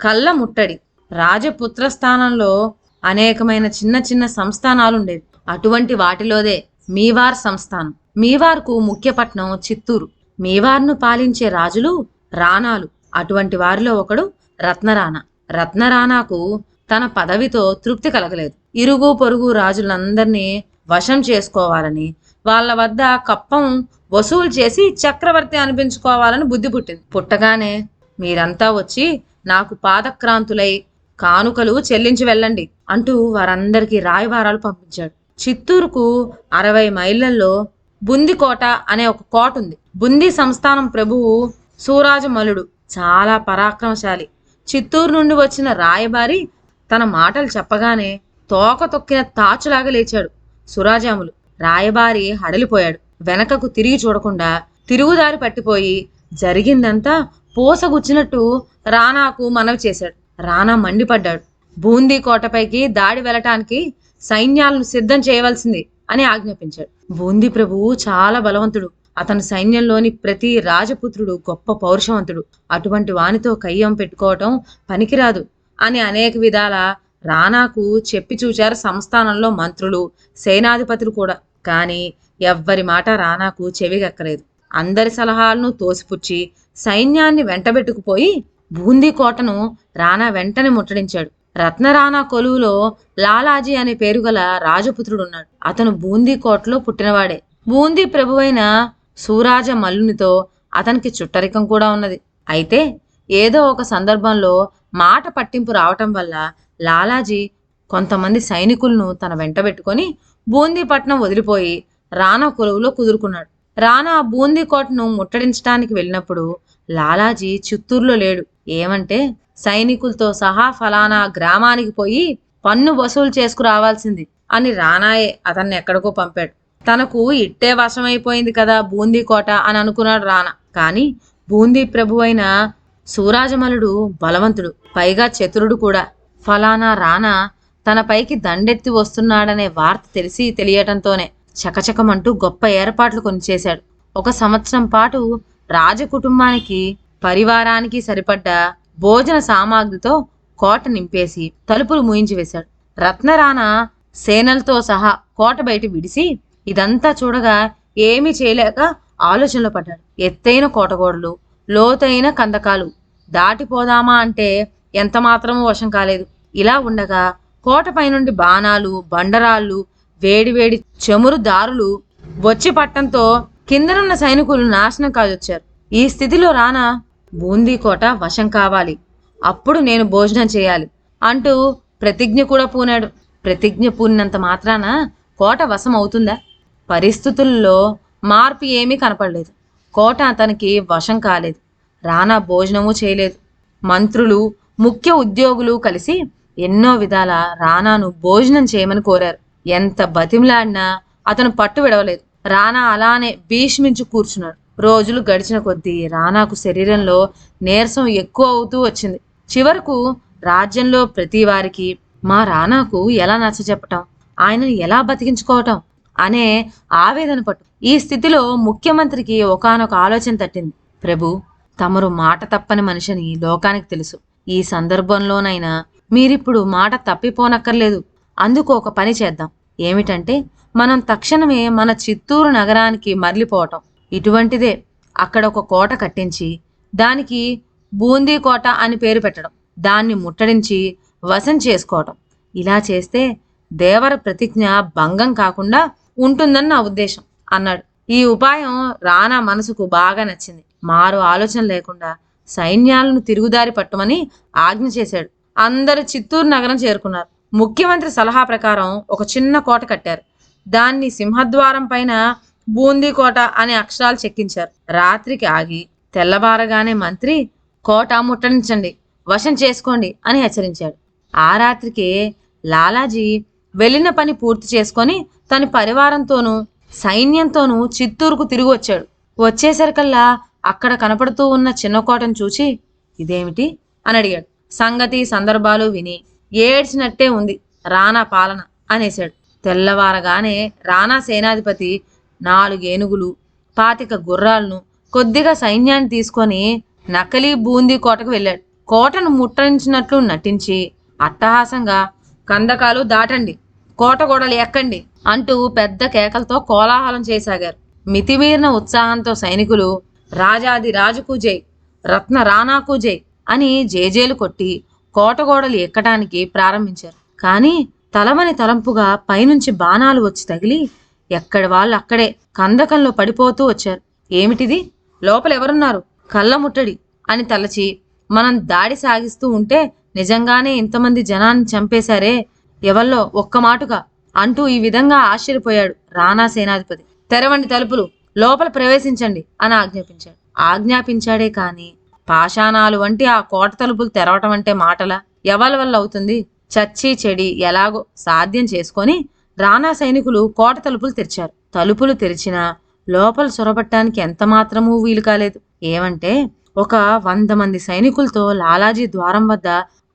కళ్ళ ముట్టడి రాజపుత్ర స్థానంలో అనేకమైన చిన్న చిన్న సంస్థానాలుండేవి. అటువంటి వాటిలోదే మీవార్ సంస్థానం. మీవార్కు ముఖ్యపట్నం చిత్తూరు. మీవార్ను పాలించే రాజులు రాణాలు. అటువంటి వారిలో ఒకడు రత్నరాణా. రత్నరాణాకు తన పదవితో తృప్తి కలగలేదు. ఇరుగు పొరుగు రాజులందరినీ వశం చేసుకోవాలని వాళ్ళ వద్ద కప్పం వసూలు చేసి చక్రవర్తి అనిపించుకోవాలని బుద్ధి పుట్టింది. పుట్టగానే మీరంతా వచ్చి నాకు పాదక్రాంతులై కానుకలు చెల్లించి వెళ్ళండి అంటూ వారందరికీ రాయవారాలు పంపించాడు. చిత్తూరుకు అరవై మైళ్ళల్లో బుందికోట అనే ఒక కోట ఉంది. బుంది సంస్థానం ప్రభువు సూరాజమలుడు చాలా పరాక్రమశాలి. చిత్తూరు నుండి వచ్చిన రాయబారి తన మాటలు చెప్పగానే తోక తొక్కిన తాచులాగా లేచాడు సురాజాములు. రాయబారి హడలిపోయాడు. వెనకకు తిరిగి చూడకుండా తిరుగుదారి పట్టిపోయి జరిగిందంతా పూసగుచ్చినట్టు రానాకు మనవి చేశాడు. రానా మండిపడ్డాడు. బూందీ కోటపైకి దాడి వెళ్ళటానికి సైన్యాలను సిద్ధం చేయవలసింది అని ఆజ్ఞాపించాడు. బూందీ ప్రభువు చాలా బలవంతుడు. అతని సైన్యంలోని ప్రతి రాజపుత్రుడు గొప్ప పౌరుషవంతుడు. అటువంటి వానితో కయ్యం పెట్టుకోవటం పనికిరాదు అని అనేక విధాల రానాకు చెప్పి చూచారు సంస్థానంలో మంత్రులు సేనాధిపతులు కూడా. కానీ ఎవ్వరి మాట రానాకు చెవిగక్కలేదు అందరి సలహాలను తోసిపుచ్చి సైన్యాన్ని వెంటబెట్టుకుపోయి బూందీ కోటను రానా వెంటనే ముట్టడించాడు. రత్నరాణా కొలువులో లాలాజీ అనే పేరు గల రాజపుత్రుడున్నాడు. అతను బూందీ కోటలో పుట్టినవాడే. బూందీ ప్రభువైన సూరాజ మల్లునితో అతనికి చుట్టరికం కూడా ఉన్నది. అయితే ఏదో ఒక సందర్భంలో మాట పట్టింపు రావటం వల్ల లాలాజీ కొంతమంది సైనికులను తన వెంట పెట్టుకొని బూందీపట్నం వదిలిపోయి రాణా కొలువులో కుదురుకున్నాడు. రానా బూందీ కోటను ముట్టడించడానికి వెళ్ళినప్పుడు లాలాజీ చిత్తూరులో లేడు. ఏమంటే సైనికులతో సహా ఫలానా గ్రామానికి పోయి పన్ను వసూలు చేసుకురావాల్సింది అని రానాయే అతన్ని ఎక్కడికో పంపాడు. తనకు ఇట్టే వశమైపోయింది కదా బూందీ కోట అని అనుకున్నాడు రానా. కానీ బూందీ ప్రభు అయిన సూరాజమలుడు బలవంతుడు పైగా చతురుడు కూడా. ఫలానా రానా తన పైకి దండెత్తి వస్తున్నాడనే వార్త తెలిసి తెలియటంతోనే చకచకమంటూ గొప్ప ఏర్పాట్లు కొనిచేశాడు. ఒక సంవత్సరం పాటు రాజకుటుంబానికి పరివారానికి సరిపడ్డ భోజన సామాగ్రితో కోట నింపేసి తలుపులు మూయించి వేశాడు. రత్నరాణ సేనలతో సహా కోట బయట విడిసి ఇదంతా చూడగా ఏమీ చేయలేక ఆలోచనలో పడ్డాడు. ఎత్తైన కోటగోడలు లోతైన కందకాలు దాటిపోదామా అంటే ఎంత మాత్రమూ వశం కాలేదు. ఇలా ఉండగా కోటపై నుండి బాణాలు బండరాళ్ళు వేడివేడి చెమురు దారులు వచ్చి పట్టంతో కిందనున్న సైనికులు నాశనం కాజొచ్చారు. ఈ స్థితిలో రానా బూందీ కోట వశం కావాలి. అప్పుడు నేను భోజనం చేయాలి అంటూ ప్రతిజ్ఞ కూడా పూనాడు. ప్రతిజ్ఞ పూనినంత మాత్రాన కోట వశం అవుతుందా? పరిస్థితుల్లో మార్పు ఏమీ కనపడలేదు. కోట అతనికి వశం కాలేదు. రానా భోజనము చేయలేదు. మంత్రులు ముఖ్య ఉద్యోగులు కలిసి ఎన్నో విధాల రానాను భోజనం చేయమని కోరారు. ఎంత బతిమలాడినా అతను పట్టు విడవలేదు. రానా అలానే భీష్మించి కూర్చున్నాడు. రోజులు గడిచిన కొద్దీ రానాకు శరీరంలో నీరసం ఎక్కువ అవుతూ వచ్చింది. చివరకు రాజ్యంలో ప్రతి వారికి మా రానాకు ఎలా నచ్చ చెప్పటం? ఆయనను ఎలా బతికించుకోవటం? అనే ఆవేదన పట్టు. ఈ స్థితిలో ముఖ్యమంత్రికి ఒకానొక ఆలోచన తట్టింది. ప్రభు తమరు మాట తప్పని మనిషిని లోకానికి తెలుసు. ఈ సందర్భంలోనైనా మీరిప్పుడు మాట తప్పిపోనక్కర్లేదు. అందుకు ఒక పని చేద్దాం. ఏమిటంటే మనం తక్షణమే మన చిత్తూరు నగరానికి మరలిపోవటం. ఇటువంటిదే అక్కడ ఒక కోట కట్టించి దానికి బూందీ కోట అని పేరు పెట్టడం. దాన్ని ముట్టడించి వశం చేసుకోవటం. ఇలా చేస్తే దేవర ప్రతిజ్ఞ భంగం కాకుండా ఉంటుందని నా ఉద్దేశం అన్నాడు. ఈ ఉపాయం రానా మనసుకు బాగా నచ్చింది. మారు ఆలోచన లేకుండా సైన్యాలను తిరుగుదారి పట్టమని ఆజ్ఞ చేశాడు. అందరూ చిత్తూరు నగరం చేరుకున్నారు. ముఖ్యమంత్రి సలహా ప్రకారం ఒక చిన్న కోట కట్టారు. దాన్ని సింహద్వారం పైన బూందీ కోట అనే అక్షరాలు చెక్కించారు. రాత్రికి ఆగి తెల్లవారగానే మంత్రి కోట ముట్టడించండి వశం చేసుకోండి అని హెచ్చరించాడు. ఆ రాత్రికే లాలాజీ వెళ్ళిన పని పూర్తి చేసుకొని తన పరివారంతోనూ సైన్యంతోనూ చిత్తూరుకు తిరిగి వచ్చాడు. వచ్చేసరికల్లా అక్కడ కనపడుతూ ఉన్న చిన్న కోటను చూచి ఇదేమిటి? అని అడిగాడు. సంగతి సందర్భాలు విని ఏడ్చినట్టే ఉంది రానా పాలన అనేశాడు. తెల్లవారగానే రానా సేనాధిపతి నాలుగు ఏనుగులు పాతిక గుర్రాలను కొద్దిగా సైన్యాన్ని తీసుకొని నకలీ బూందీ కోటకు వెళ్ళాడు. కోటను ముట్టరించినట్లు నటించి అట్టహాసంగా కందకాలు దాటండి కోట గోడలు ఎక్కండి అంటూ పెద్ద కేకలతో కోలాహలం చేయసాగారు మితిమీరిన ఉత్సాహంతో సైనికులు రాజాది రాజుకు జై రత్న రాణాకు జై అని జేజేలు కొట్టి కోట గోడలు ఎక్కడానికి ప్రారంభించారు. కానీ తలమని తలంపుగా పైనుంచి బాణాలు వచ్చి తగిలి ఎక్కడి వాళ్ళు అక్కడే కందకంలో పడిపోతూ వచ్చారు. ఏమిటిది? లోపల ఎవరున్నారు? కళ్ళ ముట్టడి అని తలచి మనం దాడి సాగిస్తూ ఉంటే నిజంగానే ఇంతమంది జనాన్ని చంపేశారే? ఎవల్లో? ఒక్క మాటుగా అంటూ ఈ విధంగా ఆశ్చర్యపోయాడు రాణా సేనాధిపతి. తెరవండి తలుపులు లోపల ప్రవేశించండి అని ఆజ్ఞాపించాడు. ఆజ్ఞాపించాడే కాని పాషాణాలు వంటి ఆ కోట తలుపులు తెరవటం అంటే మాటల? ఎవరి వల్ల అవుతుంది? చచ్చి చెడి ఎలాగో సాధ్యం చేసుకొని రాణా సైనికులు కోట తలుపులు తెరిచారు. తలుపులు తెరిచినా లోపల చొరబట్టానికి ఎంతమాత్రమూ వీలు కాలేదు. ఏమంటే ఒక వంద మంది సైనికులతో లాలాజీ ద్వారం వద్ద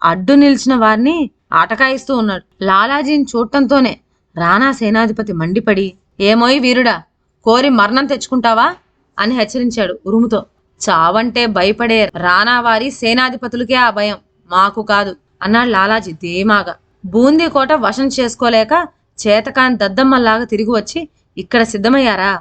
అడ్డు నిలిచిన వారిని ఆటకాయిస్తూ ఉన్నాడు. లాలాజీని చూడటంతోనే రాణా సేనాధిపతి మండిపడి ఏమోయ్ వీరుడా కోరి మరణం తెచ్చుకుంటావా? అని హెచ్చరించాడు ఉరుముతో. చావంటే భయపడే రానావారి సేనాధిపతులకే ఆ భయం. మాకు కాదు అన్నాడు లాలాజీ ధీమాగా. బూందీ కోట వశం చేసుకోలేక చేతకాని దద్దమ్మలాగా తిరిగి వచ్చి ఇక్కడ సిద్ధమయ్యారా?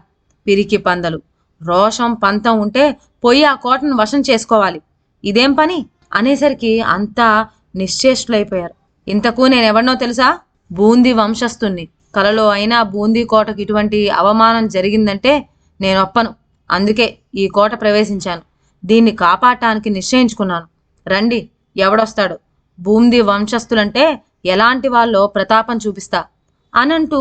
పిరికి పందలు. రోషం పంతం ఉంటే పోయి ఆ కోటను వశం చేసుకోవాలి. ఇదేం పని? అనేసరికి అంతా నిశ్చేష్టులైపోయారు. ఇంతకు నేనెవరినో తెలుసా? బూందీ వంశస్థుణ్ణి. కలలో అయినా బూందీ కోటకు ఇటువంటి అవమానం జరిగిందంటే నేను ఒప్పను అందుకే ఈ కోట ప్రవేశించాను. దీన్ని కాపాడటానికి నిశ్చయించుకున్నాను. రండి ఎవడొస్తాడు? బూందీ వంశస్థులంటే ఎలాంటి వాళ్ళో ప్రతాపం చూపిస్తా. అనంటూ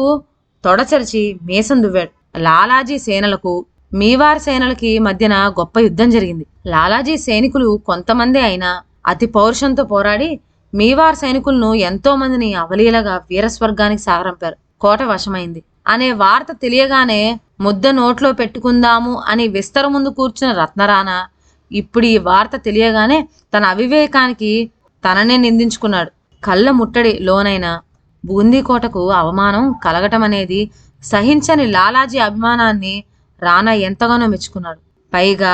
తొడచరిచి మీసం దువ్వాడు. లాలాజీ సేనలకు మీవార్ సేనలకి మధ్యన గొప్ప యుద్ధం జరిగింది. లాలాజీ సైనికులు కొంతమంది అయినా అతి పౌరుషంతో పోరాడి మీవార్ సైనికులను ఎంతో మందిని అవలీలగా వీరస్వర్గానికి సాగరంపారు కోట వశమైంది. అనే వార్త తెలియగానే ముద్ద నోట్లో పెట్టుకుందాము అని విస్తర ముందు కూర్చున్న రత్నరాణ ఇప్పుడు ఈ వార్త తెలియగానే తన అవివేకానికి తననే నిందించుకున్నాడు. కళ్ళ ముట్టడి లోనైనా బూందీ కోటకు అవమానం కలగటం అనేది సహించని లాలాజీ అభిమానాన్ని రానా ఎంతగానో మెచ్చుకున్నాడు. పైగా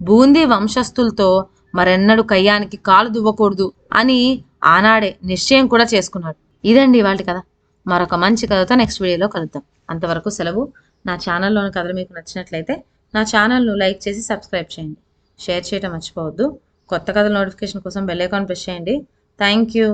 బూందీ వంశస్థులతో మరెన్నడు కయ్యానికి కాలు దువ్వకూడదు అని ఆనాడే నిశ్చయం కూడా చేసుకున్నాడు. ఇదండి ఇవాళ కథ. మరొక మంచి కథతో నెక్స్ట్ వీడియోలో కలుద్దాం. అంతవరకు సెలవు. నా ఛానల్లోని కథలు మీకు నచ్చినట్లయితే నా ఛానల్ను లైక్ చేసి సబ్స్క్రైబ్ చేయండి. షేర్ చేయటం మర్చిపోవద్దు. కొత్త కథల నోటిఫికేషన్ కోసం బెల్ ఐకాన్ ప్రెస్ చేయండి. Thank you.